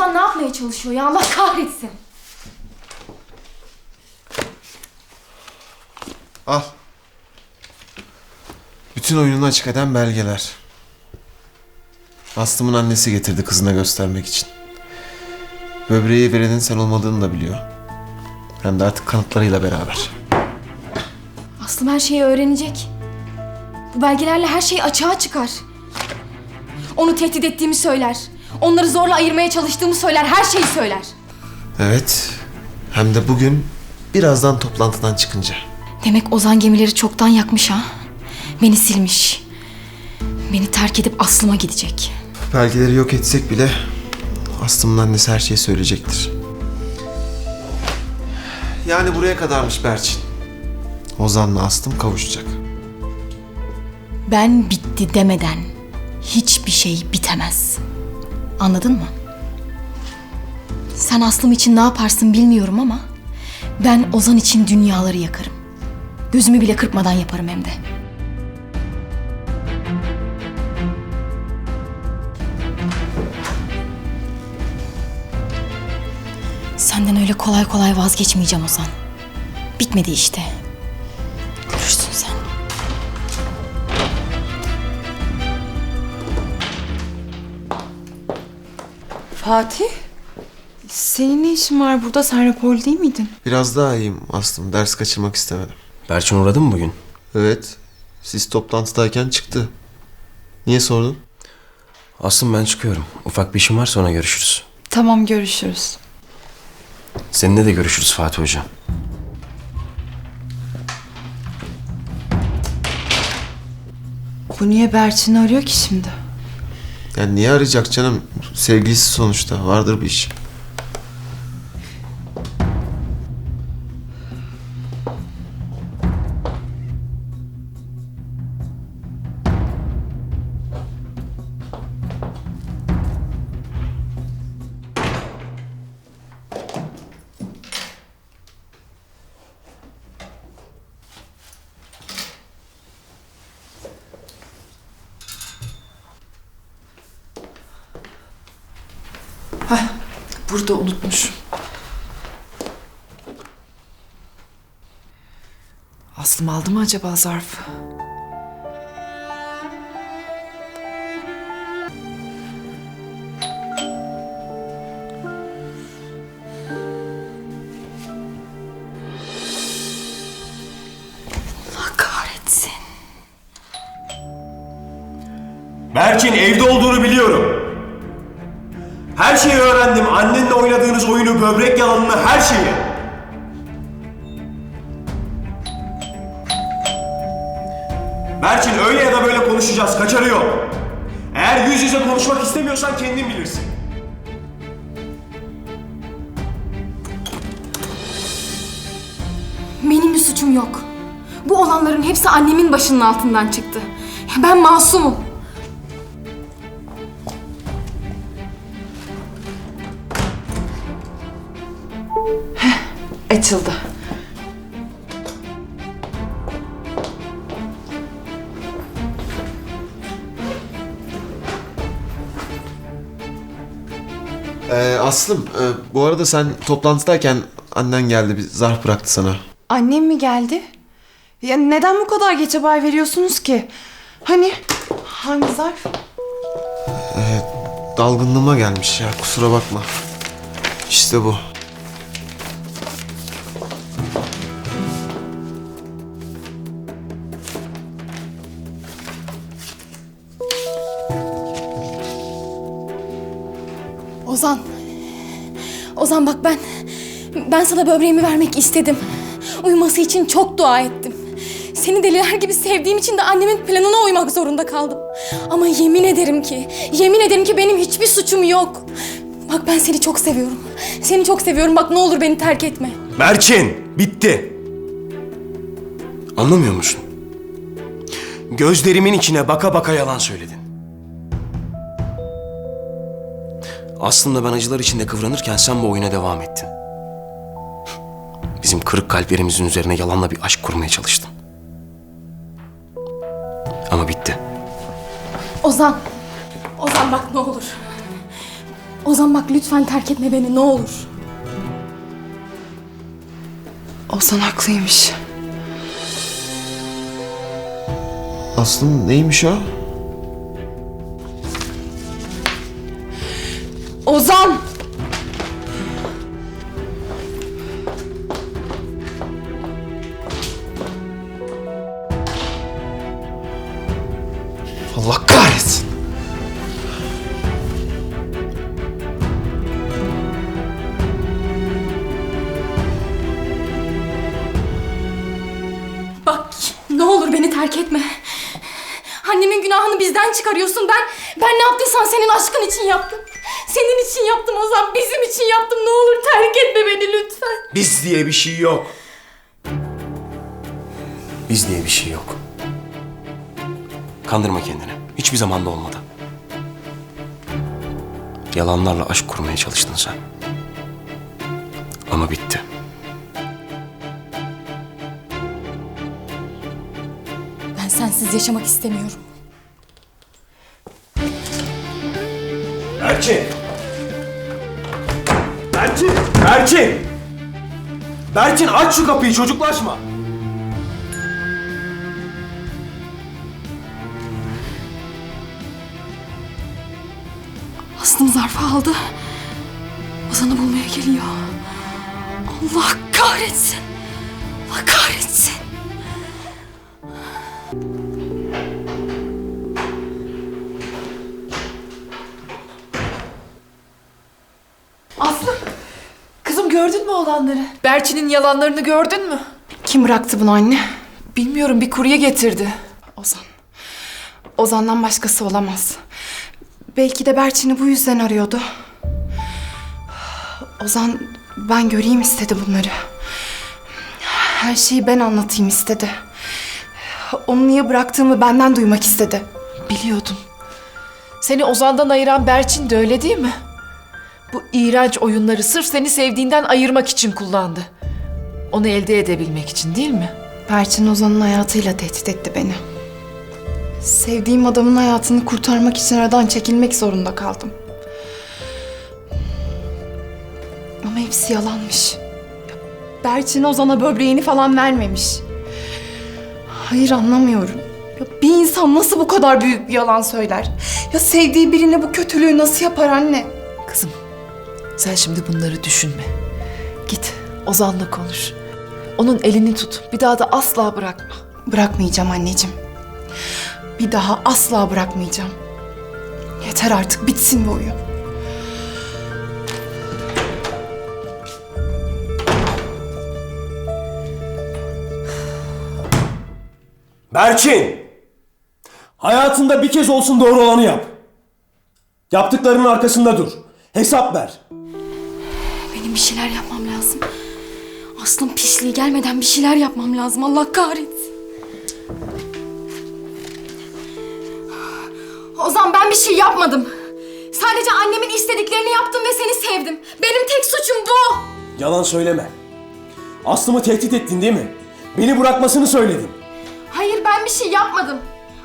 Ozan ne yapmaya çalışıyor ya Allah kahretsin. Al. Bütün oyununu açık eden belgeler. Aslım'ın annesi getirdi kızına göstermek için. Böbreği verenin sen olmadığını da biliyor. Hem de artık kanıtlarıyla beraber. Aslım her şeyi öğrenecek. Bu belgelerle her şey açığa çıkar. Onu tehdit ettiğimi söyler. Onları zorla ayırmaya çalıştığımı söyler. Her şeyi söyler. Evet. Hem de bugün birazdan toplantıdan çıkınca. Demek Ozan gemileri çoktan yakmış ha. Beni silmiş. Beni terk edip Aslım'a gidecek. Belgeleri yok etsek bile Aslım'ın annesi her şeyi söyleyecektir. Yani buraya kadarmış Berçin. Ozan'la Aslım kavuşacak. Ben bitti demeden hiçbir şey bitemez. Anladın mı? Sen Aslım için ne yaparsın bilmiyorum ama ben Ozan için dünyaları yakarım. Gözümü bile kırpmadan yaparım hem de. Senden öyle kolay kolay vazgeçmeyeceğim Ozan. Bitmedi işte. Fatih? Senin ne işin var burada? Sen rapor değil miydin? Biraz daha iyiyim Aslım. Ders kaçırmak istemedim. Berçin uğradı mı bugün? Evet. Siz toplantıdayken çıktı. Niye sordun? Aslım ben çıkıyorum. Ufak bir işim var sonra görüşürüz. Tamam görüşürüz. Seninle de görüşürüz Fatih Hoca. Bu niye Berçin'i arıyor ki şimdi? Yani niye arayacak canım? Sevgilisi sonuçta. Vardır bir iş. Burada unutmuşum. Aslım aldı mı acaba zarfı? Berçin evde olduğunu biliyorum. Her şeyi öğrendim. Annenle oynadığınız oyunu, böbrek yalanını, her şeyi. Berçin öyle ya da böyle konuşacağız. Kaçarı yok. Eğer yüz yüze konuşmak istemiyorsan kendin bilirsin. Benim bir suçum yok. Bu olanların hepsi annemin başının altından çıktı. Ben masumum. Açıldı. Ee, Aslım, e, bu arada sen toplantıdayken annen geldi bir zarf bıraktı sana. Annem mi geldi? Ya neden bu kadar geç haber veriyorsunuz ki? Hani hangi zarf? Dalgınlığıma gelmiş ya kusura bakma. İşte bu. Ozan bak ben... Ben sana böbreğimi vermek istedim. Uyuması için çok dua ettim. Seni deliler gibi sevdiğim için de annemin planına uymak zorunda kaldım. Ama yemin ederim ki, yemin ederim ki benim hiçbir suçum yok. Bak ben seni çok seviyorum. Seni çok seviyorum. Bak ne olur beni terk etme. Berçin, bitti. Anlamıyor musun? Gözlerimin içine baka baka yalan söyledin. Aslında ben acılar içinde kıvranırken sen bu oyuna devam ettin. Bizim kırık kalplerimizin üzerine yalanla bir aşk kurmaya çalıştın. Ama bitti. Ozan. Ozan bak ne olur. Ozan bak lütfen terk etme beni ne olur. Ozan haklıymış. Aslım neymiş o? Allah kahretsin. Bak ne olur beni terk etme. Annemin günahını bizden çıkarıyorsun. Ben ben ne yaptıysam senin aşkın için yaptım. Senin için yaptım Ozan. Bizim için yaptım. Ne olur terk etme beni lütfen. Biz diye bir şey yok. Biz diye bir şey yok. Kandırma kendini. Hiçbir zamanda olmadı. Yalanlarla aşk kurmaya çalıştın sen. Ama bitti. Ben sensiz yaşamak istemiyorum. Berçin! Berçin! Berçin! Berçin aç şu kapıyı çocuklaşma. Aslım zarfı aldı. Ozan'ı bulmaya geliyor. Allah kahretsin. Allah kahretsin. Aslı, kızım gördün mü olanları? Berçin'in yalanlarını gördün mü? Kim bıraktı bunu anne? Bilmiyorum bir kurye getirdi. Ozan. Ozan'dan başkası olamaz. Belki de Berçin'i bu yüzden arıyordu. Ozan ben göreyim istedi bunları. Her şeyi ben anlatayım istedi. Onu niye bıraktığımı benden duymak istedi. Biliyordum. Seni Ozan'dan ayıran Berçin de öyle değil mi? Bu iğrenç oyunları sırf seni sevdiğinden ayırmak için kullandı. Onu elde edebilmek için değil mi? Berçin Ozan'ın hayatıyla tehdit etti beni. Sevdiğim adamın hayatını kurtarmak için aradan çekilmek zorunda kaldım. Ama hepsi yalanmış. Berçin Ozan'a böbreğini falan vermemiş. Hayır anlamıyorum. Ya bir insan nasıl bu kadar büyük bir yalan söyler? Ya sevdiği birine bu kötülüğü nasıl yapar anne? Kızım, sen şimdi bunları düşünme. Git Ozan'la konuş. Onun elini tut. Bir daha da asla bırakma. Bırakmayacağım anneciğim. Bir daha asla bırakmayacağım. Yeter artık bitsin bu oyun. Berçin! Hayatında bir kez olsun doğru olanı yap. Yaptıklarının arkasında dur. Hesap ver. Benim bir şeyler yapmam lazım. Aslım pisliği gelmeden bir şeyler yapmam lazım. Allah kahretsin. Ozan ben bir şey yapmadım. Sadece annemin istediklerini yaptım ve seni sevdim. Benim tek suçum bu. Yalan söyleme. Aslımı tehdit ettin değil mi? Beni bırakmasını söyledin. Hayır ben bir şey yapmadım.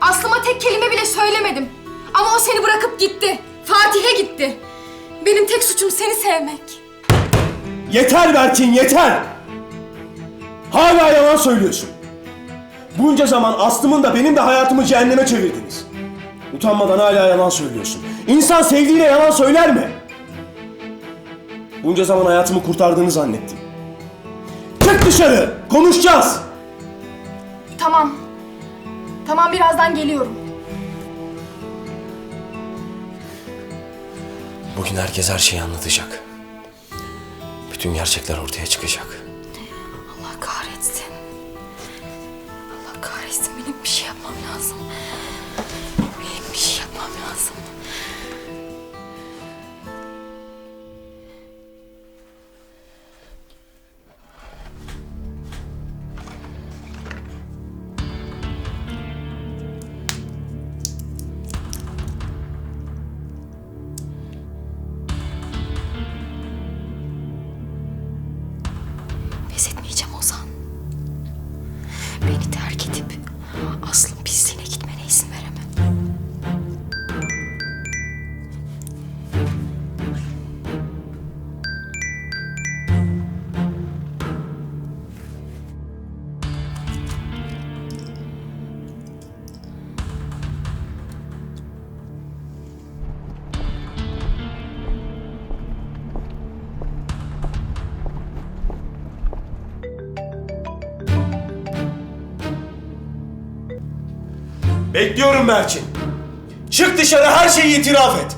Aslıma tek kelime bile söylemedim. Ama o seni bırakıp gitti. Fatih'e gitti. Benim tek suçum seni sevmek. Yeter Berçin yeter! Hala yalan söylüyorsun. Bunca zaman Aslım'ın da benim de hayatımı cehenneme çevirdiniz. Utanmadan hala yalan söylüyorsun. İnsan sevdiğine yalan söyler mi? Bunca zaman hayatımı kurtardığını zannettim. Çık dışarı! Konuşacağız! Tamam. Tamam birazdan geliyorum. Bugün herkes her şeyi anlatacak. Bütün gerçekler ortaya çıkacak. Bekliyorum Berçin. Çık dışarı her şeyi itiraf et.